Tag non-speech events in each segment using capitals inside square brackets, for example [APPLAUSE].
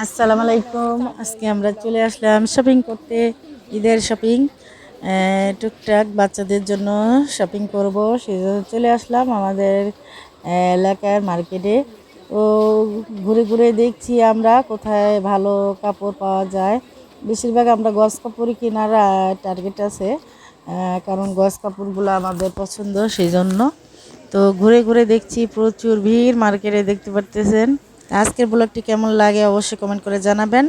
আসসালামু আলাইকুম আজকে আমরা চলে আসলাম শপিং করতে, ঈদের শপিং টুকটাক বাচ্চাদের জন্য শপিং করব। সেই জন্য চলে আসলাম আমাদের এলাকার মার্কেটে। ও, ঘুরে ঘুরে দেখছি আমরা কোথায় ভালো কাপড় পাওয়া যায়। বেশিরভাগ আমরা গস কাপড়ই কেনার টার্গেট আছে। কারণ গস কাপড়গুলো আমাদের পছন্দ সেই জন্য তো ঘুরে ঘুরে দেখছি প্রচুর ভিড়, মার্কেটে দেখতে পারতেছেন। আজকের ব্লগটি কেমন লাগে অবশ্যই কমেন্ট করে জানাবেন।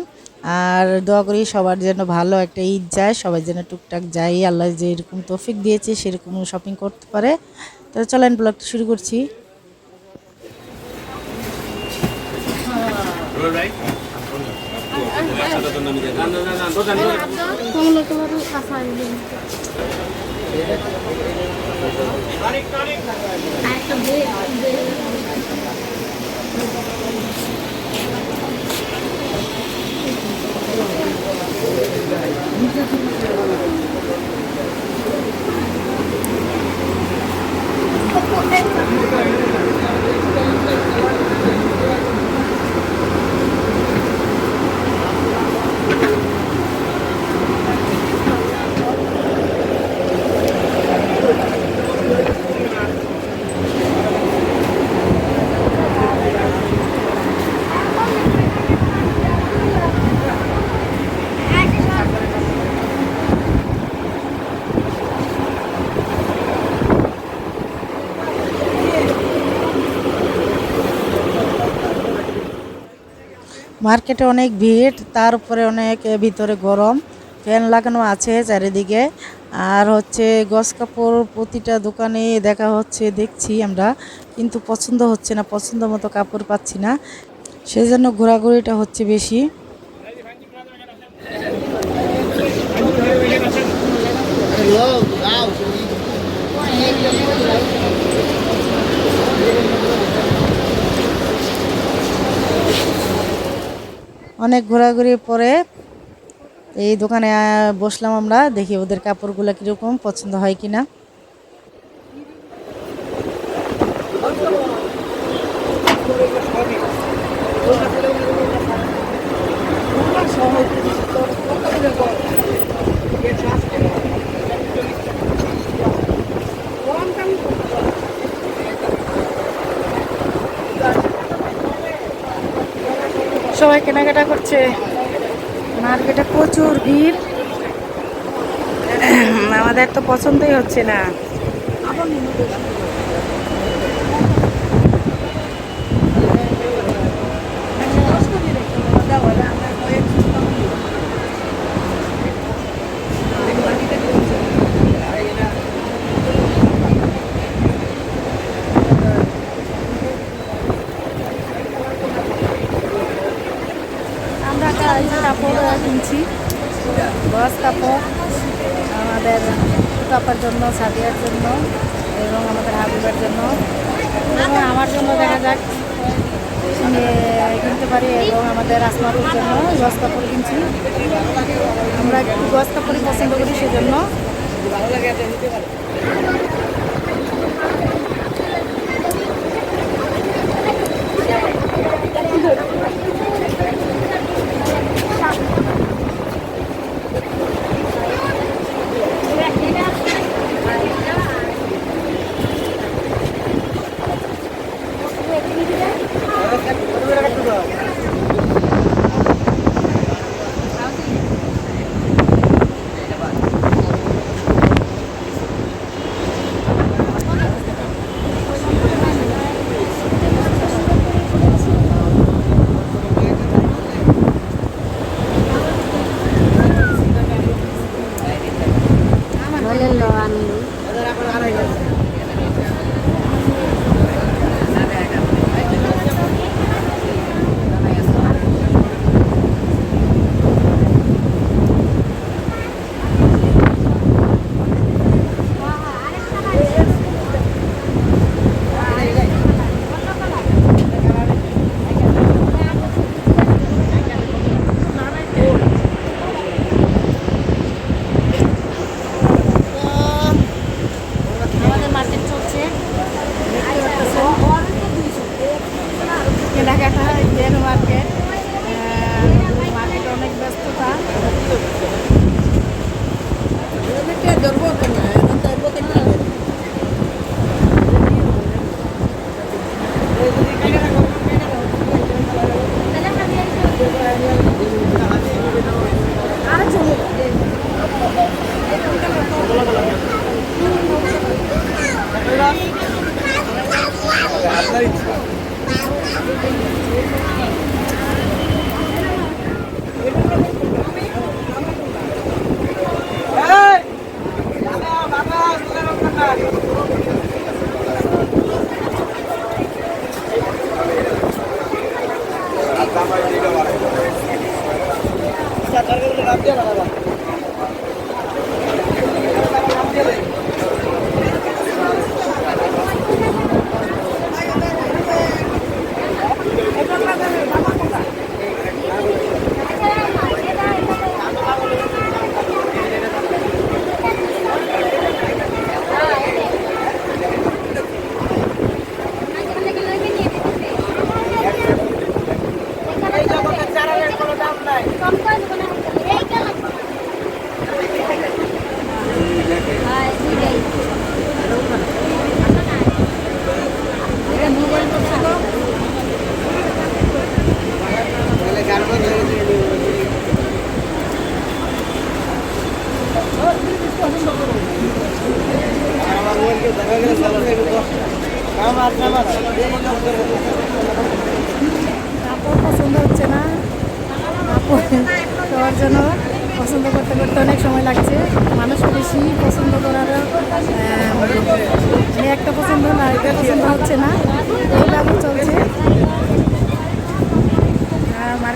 আর দোয়া করি সবার যেন ভালো একটা ঈদ যায়, সবাই যেন টুকটাক যাই আল্লাহ যে এরকম তৌফিক দিয়েছে, সেরকম শপিং করতে পারে। তো চলেন ব্লগটি শুরু করছি। Menggunakan やばい。মার্কেটে অনেক ভিড়, তার উপরে অনেক ভিতরে গরম, ফ্যান লাগানো আছে চারিদিকে। আর হচ্ছে গস কাপড় প্রতিটা দোকানে দেখা হচ্ছে, দেখছি আমরা, কিন্তু পছন্দ হচ্ছে না, পছন্দ মতো কাপড় পাচ্ছি না। সেজন্য ঘোরাঘুরিটা হচ্ছে বেশি। অনেক ঘোরাঘুরি পরে এই দোকানে বসলাম আমরা, দেখি ওদের কাপড়গুলো কীরকম, পছন্দ হয় কি না সবাই কেনাকাটা করছে। মার্কেটে প্রচুর ভিড়। আমাদের তো পছন্দই হচ্ছে না। পারি এবং আমাদের আসমারুর জন্য গস কাপড় কিনছি আমরা একটু গস কাপড়ই পছন্দ করি সেজন্য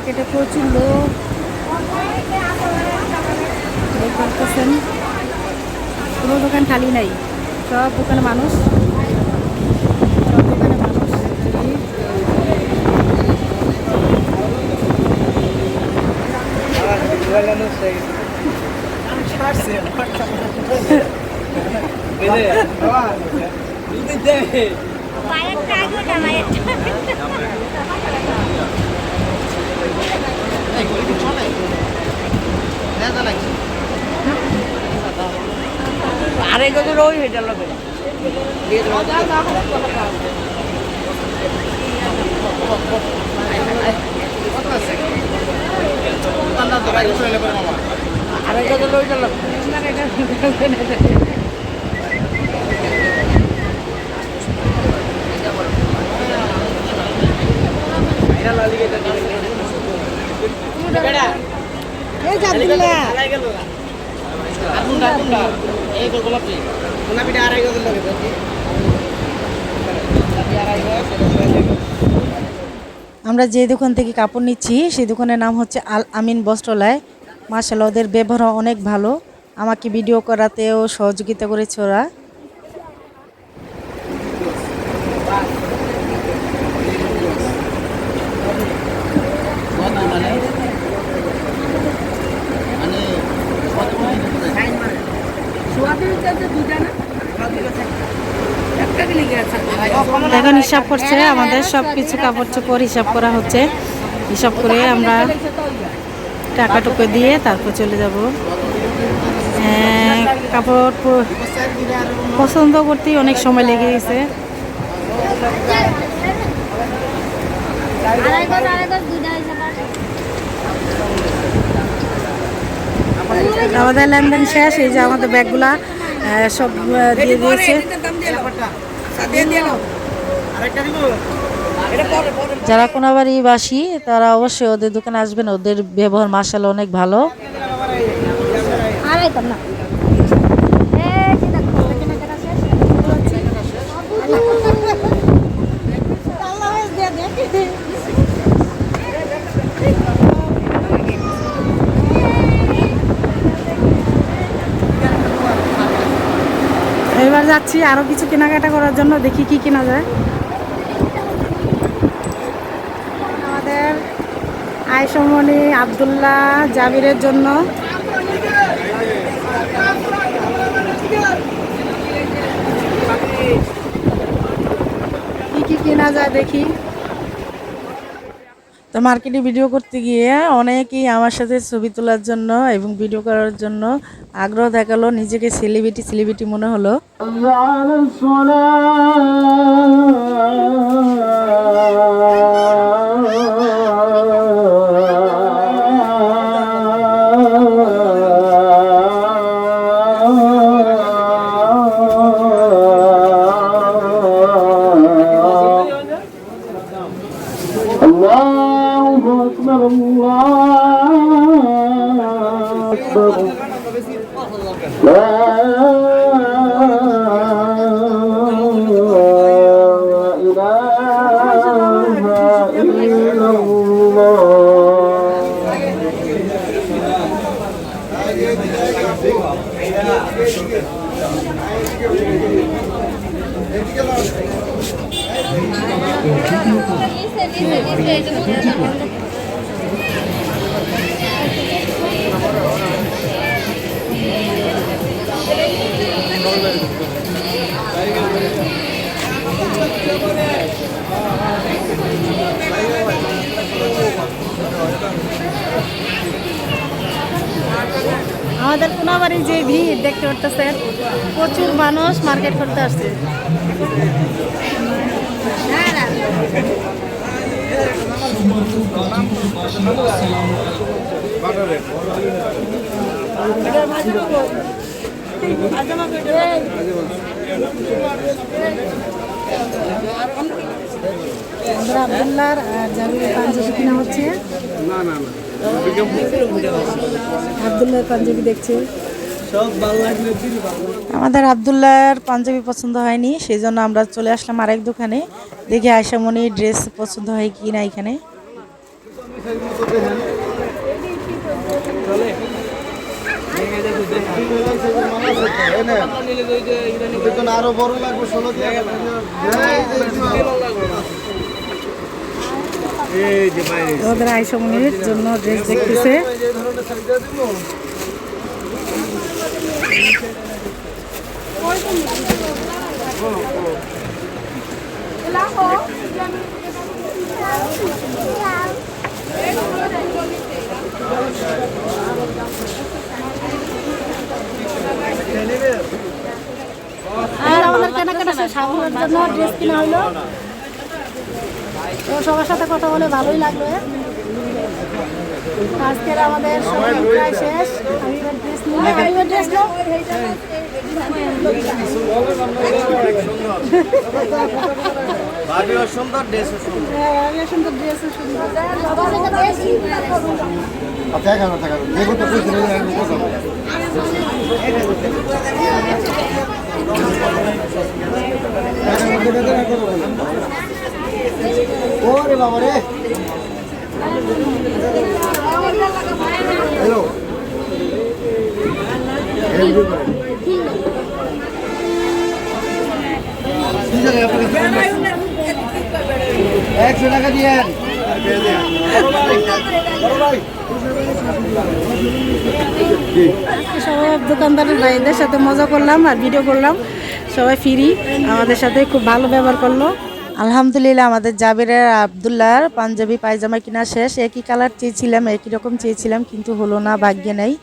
মার্কেটে প্রচুর লোক। করতেছেন কোনো দোকান খালি নাই। সব দোকানে মানুষ। সব দোকানে মানুষ। [LAUGHS] ভিড়। [LAUGHS] আড়াই গজের ওই হয়ে গেল আড়াই গজের ওই গেল আমরা যে দোকান থেকে কাপড় নিচ্ছি সেই দোকানের নাম হচ্ছে আল আমিন বস্ত্রালয়। মার্শাল্লাহ ওদের ব্যবহার অনেক ভালো। আমাকে ভিডিও করাতেও সহযোগিতা করেছে ওরা। এখন হিসাব করছে আমাদের সব কিছু কাপড় চোপড় হিসাব করা হচ্ছে। হিসাব করে আমরা টাকা টাকাটুকু দিয়ে তারপর চলে যাব। হ্যাঁ, কাপড় পছন্দ করতেই অনেক সময় লেগে গেছে। আমাদের লেনদেন শেষ এই যে আমাদের ব্যাগগুলা সব দিয়ে দিয়েছে। যারা কোনাবাড়ি বাসী তারা অবশ্যই ওদের দোকানে আসবেন। ওদের ব্যবহার মার্শাল অনেক ভালো আড়াই কর না এই যে দেখো, কেনাকাটা শেষ। আল্লাহ হাফেজ দিয়ে দে। এবার যাচ্ছি আরও কিছু কেনাকাটা করার জন্য, দেখি কি কেনা যায়। আমাদের আয়সমণি আবদুল্লাহ জাবিরের জন্য। কি কি কেনা যায় দেখি। তো মার্কেটে ভিডিও করতে গিয়ে অনেকেই আমার সাথে ছবি তোলার জন্য এবং ভিডিও করার জন্য আগ্রহ দেখাল, নিজেকে সেলিব্রিটি সেলিব্রিটি মনে হলো। الله আমাদের কোনাবাড়ি যে ভিড় দেখতে পারতেছেন প্রচুর মানুষ মার্কেট করতে আসছে। আমাদের আবদুল্লার আর জাবিরের পাঞ্জাবি কিনা হচ্ছে। আবদুল্লার পাঞ্জাবি দেখছে। আমাদের আবদুল্লাহর পাঞ্জাবি পছন্দ হয়নি সেই জন্য আমরা চলে আসলাম আরেক দোকানে। দেখি আয়সামণি ড্রেস পছন্দ হয় কি না এখানে। আরও বড় লাগবে ষোলো ওদের আইসমনির জন্য ড্রেস দেখতেছে। আর আমাদের কেনাকাটা শেষ। জন্য ড্রেস কিনা হলো। তো সবার সাথে কথা বলে ভালোই লাগল। আজকের আমাদের প্রায় শেষ। সুন্দর। ড্রেস সুন্দর হ্যাঁ আমি সুন্দর ড্রেস সুন্দর আচ্ছা এক হাজার টাকা দেখো তো কই কিনে আমি কোথাও ওরে বাবা রে হ্যালো একশো টাকা দিয়ে সবাই দোকানদারের ভাইদের সাথে মজা করলাম আর ভিডিও করলাম। সবাই ফ্রি আমাদের সাথে খুব ভালো ব্যবহার করল। আলহামদুলিল্লাহ আমাদের জাবিরের আর আবদুল্লাহর পাঞ্জাবি পায়জামা কিনা শেষ। একই কালার চেয়েছিলাম একই রকম চেয়েছিলাম কিন্তু হলো না ভাগ্যে নেই।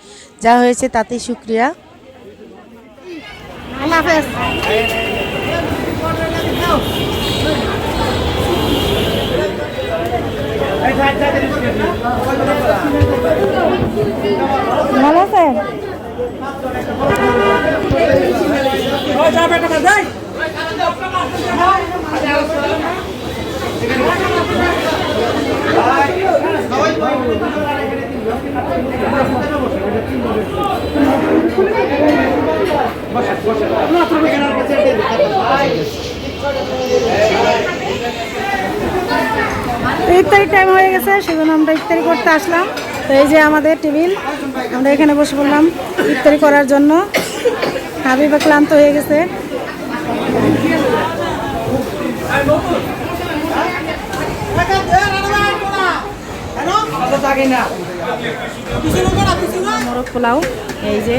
যা হয়েছে তাতেই শুক্রিয়া। ভালো আছেন? ইফতারি টাইম হয়ে গেছে, সেজন্য আমরা ইফতারি করতে আসলাম। তো এই যে আমাদের টেবিল, আমরা এখানে বসে পড়লাম ইফতারি করার জন্য। হাবিবা ক্লান্ত হয়ে গেছে। মোরগ পোলাও, এই যে।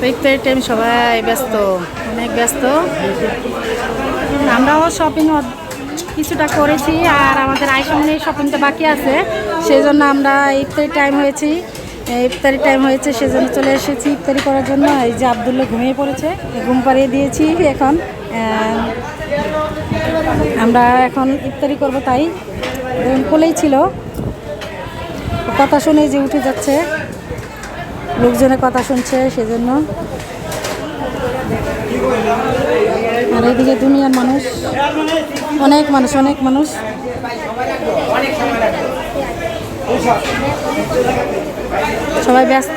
তো টাইম সবাই ব্যস্ত, অনেক ব্যস্ত। আমরাও শপিং কিছুটা করেছি, আর আমাদের আইসামনে শপিংটা বাকি আছে, সেই জন্য আমরা ইফতারি টাইম হয়েছি। ইফতারি টাইম হয়েছে, সেজন্য চলে এসেছি ইফতারি করার জন্য। এই যে আবদুল্লাহ ঘুমিয়ে পড়েছে ঘুম পাড়িয়ে দিয়েছি এখন। আমরা এখন ইফতারি করব তাই। কোলেই ছিল। কথা শুনে যে উঠে যাচ্ছে। লোকজনের কথা শুনছে, সেজন্য। আর এদিকে দুনিয়ার মানুষ, অনেক মানুষ অনেক মানুষ। সবাই ব্যস্ত।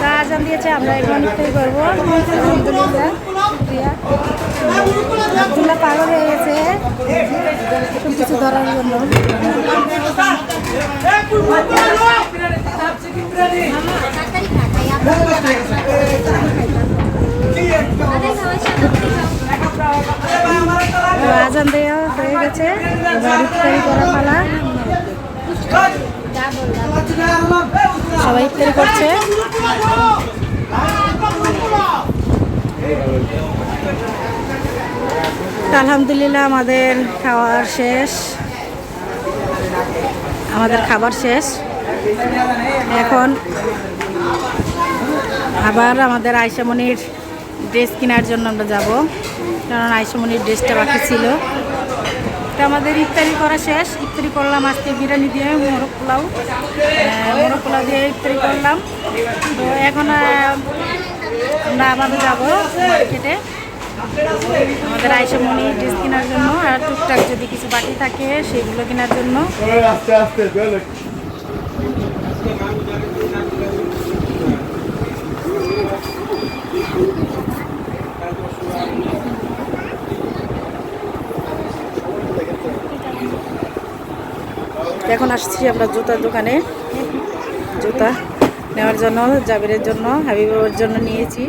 তা আজান দিয়েছে আমরা এখন ইফতারি করব আলহামদুলিল্লাহ। পাগল হয়ে গেছে কিছু ধরার জন্য আজান দেওয়া হয়ে গেছে ইফতারি করা পালা সবাই ইফতারি করছে। আলহামদুলিল্লাহ আমাদের খাওয়ার শেষ। আমাদের খাবার শেষ। এখন আবার আমাদের আয়সামণির ড্রেস কেনার জন্য আমরা যাব। কারণ আয়সামণির ড্রেসটা বাকি ছিল। আমাদের ইফতারি করা শেষ। ইফতারি করলাম আজকে বিরিয়ানি দিয়ে, মোরগ পোলাও। মোরগ পোলাও দিয়ে ইফতারি করলাম। তো এখন আমরা আবার যাব মার্কেটে। আমাদের আইসা মনি ড্রেস কেনার জন্য আর টুকটাক যদি কিছু বাকি থাকে, সেগুলো কেনার জন্য। এখন আসছি আমরা জুতার দোকানে। জুতা নেওয়ার জন্য জাবিরের জন্য হাবিবের জন্য নিয়েছি।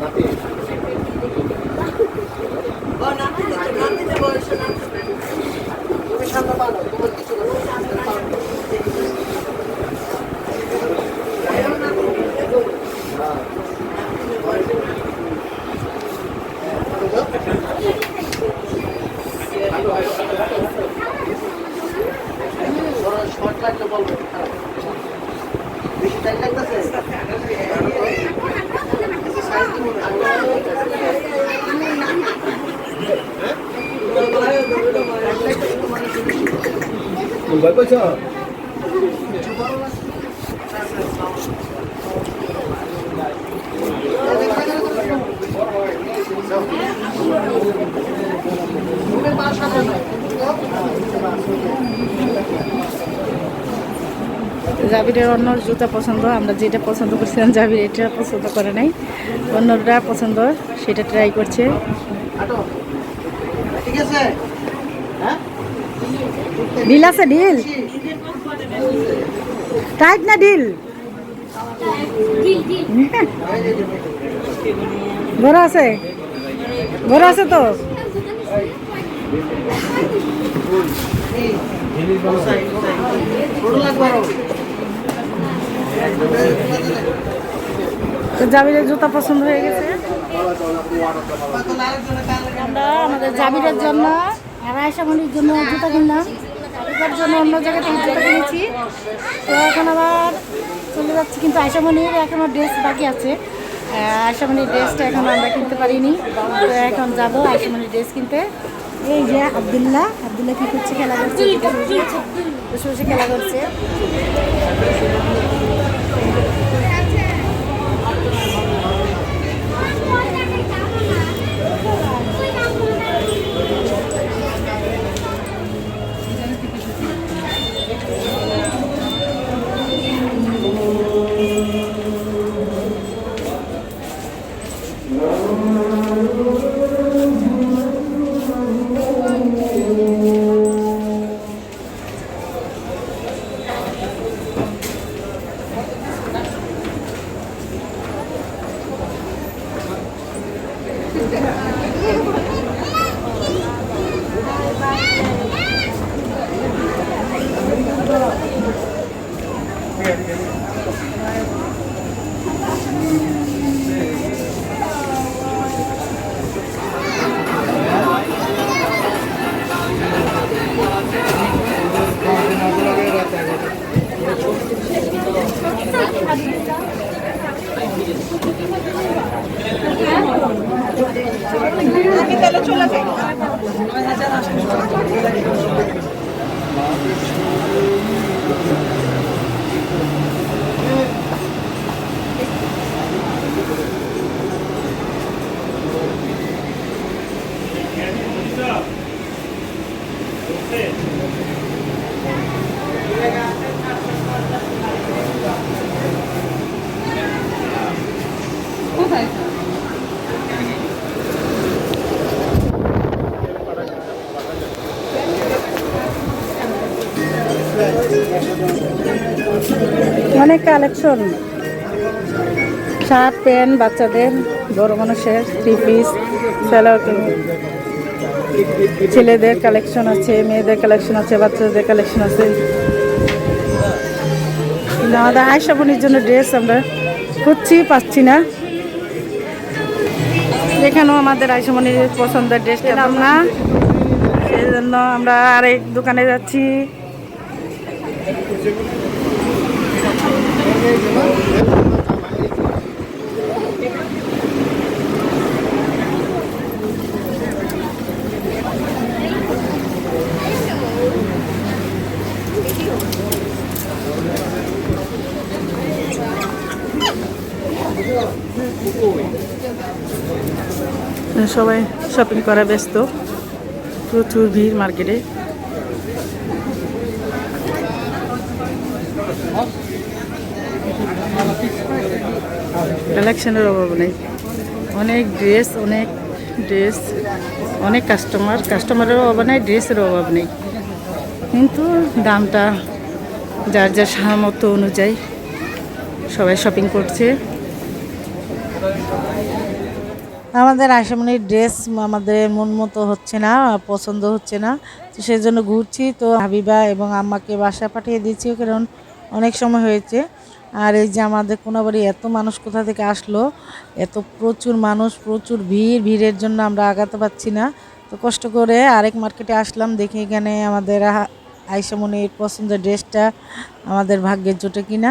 মোবাইল জাবিরের অন্য জুতা পছন্দ আমরা যেটা পছন্দ করছিলাম জাবির এটা পছন্দ করে নাই। অন্যরা পছন্দ সেটা ট্রাই করছে। ঠিক আছে। ডিল আছে ডিল টাইট না ডিল বড় আছে? বড় আছে তো? জাবিরের জুতা পছন্দ হয়ে গেছে। আমাদের জাবিরের জন্য আর আয়সামণির জন্য জুতা কিনলাম। এটার জন্য অন্য জায়গা থেকে জুতা কিনেছি। তো এখন আবার চলে যাচ্ছি, কিন্তু আয়সামণির এখনও ড্রেস বাকি আছে। আয়সামণির ড্রেসটা এখন আমরা কিনতে পারিনি। তো এখন যাব আয়সামণির ড্রেস কিনতে। এই যে আবদুল্লাহ আবদুল্লাহ কি করছে, খেলা করছে বসে বসে খেলা করছে। অনেক কালেকশন শার্ট, প্যান্ট, বাচ্চাদের, বড় মানুষের থ্রি পিস ছেলেদের কালেকশন আছে, মেয়েদের কালেকশন আছে, বাচ্চাদের কালেকশন আছে। আমাদের আয়সা বোনের জন্য ড্রেস আমরা খুঁজছি, পাচ্ছি না। এখানেও আমাদের আয়সা বোনের পছন্দের ড্রেস না। সেই জন্য আমরা আরেক দোকানে যাচ্ছি। সবাই শপিং করা ব্যস্ত। প্রচুর ভিড় মার্কেটে কালেকশনের অভাব নেই। অনেক ড্রেস অনেক ড্রেস অনেক কাস্টমার কাস্টমারের অভাব নেই ড্রেসের অভাব নেই। কিন্তু দামটা যার যার সামর্থ্য অনুযায়ী সবাই শপিং করছে। আমাদের আসামনির ড্রেস আমাদের মন মতো হচ্ছে না, পছন্দ হচ্ছে না। তো সেই জন্য ঘুরছি, তো হাবিবা এবং আম্মাকে বাসা পাঠিয়ে দিচ্ছি কারণ অনেক সময় হয়েছে। আর এই যে আমাদের কোনাবাড়ি এত মানুষ কোথা থেকে আসলো, এত প্রচুর মানুষ, প্রচুর ভিড়, ভিড়ের জন্য আমরা আগাতে পারছি না। তো কষ্ট করে আরেক মার্কেটে আসলাম, দেখি এখানে আমাদের আইসামনির পছন্দের ড্রেসটা আমাদের ভাগ্যের জোটে কিনা।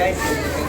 guys.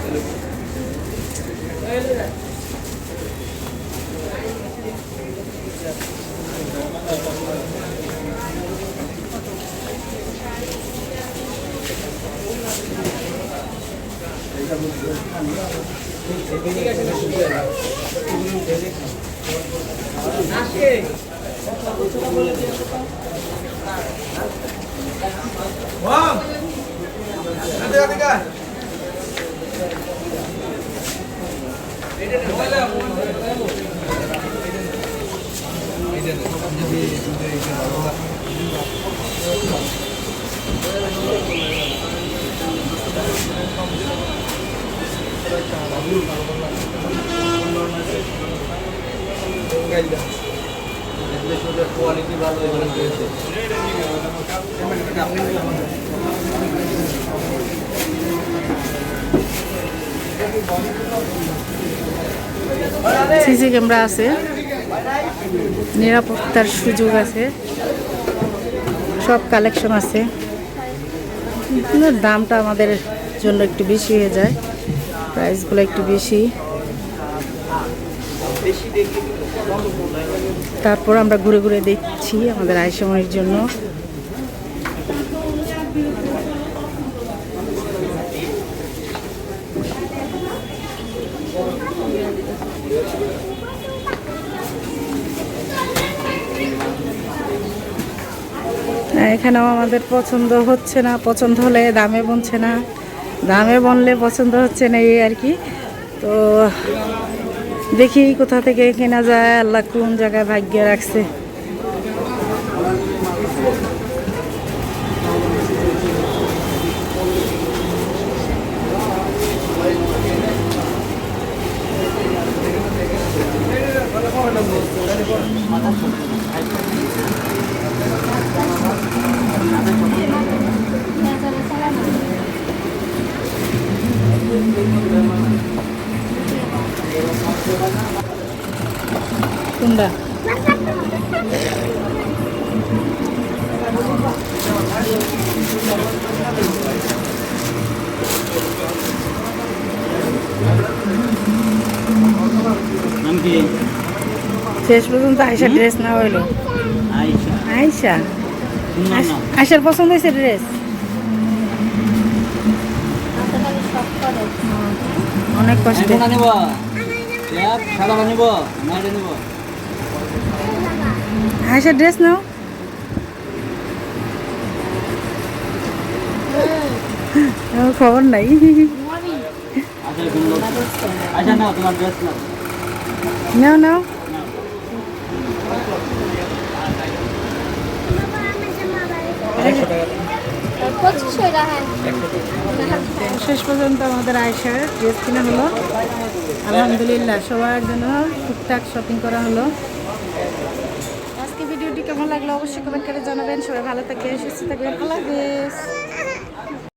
সিসি ক্যামেরা আছে। নিরাপত্তার সুযোগ আছে। সব কালেকশন আছে। দামটা আমাদের জন্য একটু বেশি হয়ে যায়। প্রাইসগুলো একটু বেশি। তারপর আমরা ঘুরে ঘুরে দেখছি আমাদের আয়সময়ের জন্য। এখানেও আমাদের পছন্দ হচ্ছে না, পছন্দ হলে দামে বনছে না। দামে বনলে পছন্দ হচ্ছে না এই আর কি। তো দেখি কোথা থেকে কেনা যায় আল্লাহ কোন জায়গায় ভাগ্য রাখছে Thank you. কি? শেষ পর্যন্ত আয়সা ড্রেস না হইল। আয়েশা। আয়সা আয়সার পছন্দ হয়েছে ড্রেস অনেক কষ্ট। কোনটা সাদাটা নেব না এটা নেব। আয়সা ড্রেস নাও। খবর নাই। আচ্ছা নাও নাও। পঁচিশশো হ্যাঁ শেষ পর্যন্ত আমাদের আয়সার ড্রেস কিনা হলো। আলহামদুলিল্লাহ, সবার জন্য টুকটাক শপিং করা হলো। আজকে ভিডিওটি কেমন লাগল অবশ্যই কমেন্ট করে জানাবেন। সবাই ভালো থাকবেন, সুস্থ থাকবেন। হাফেজ।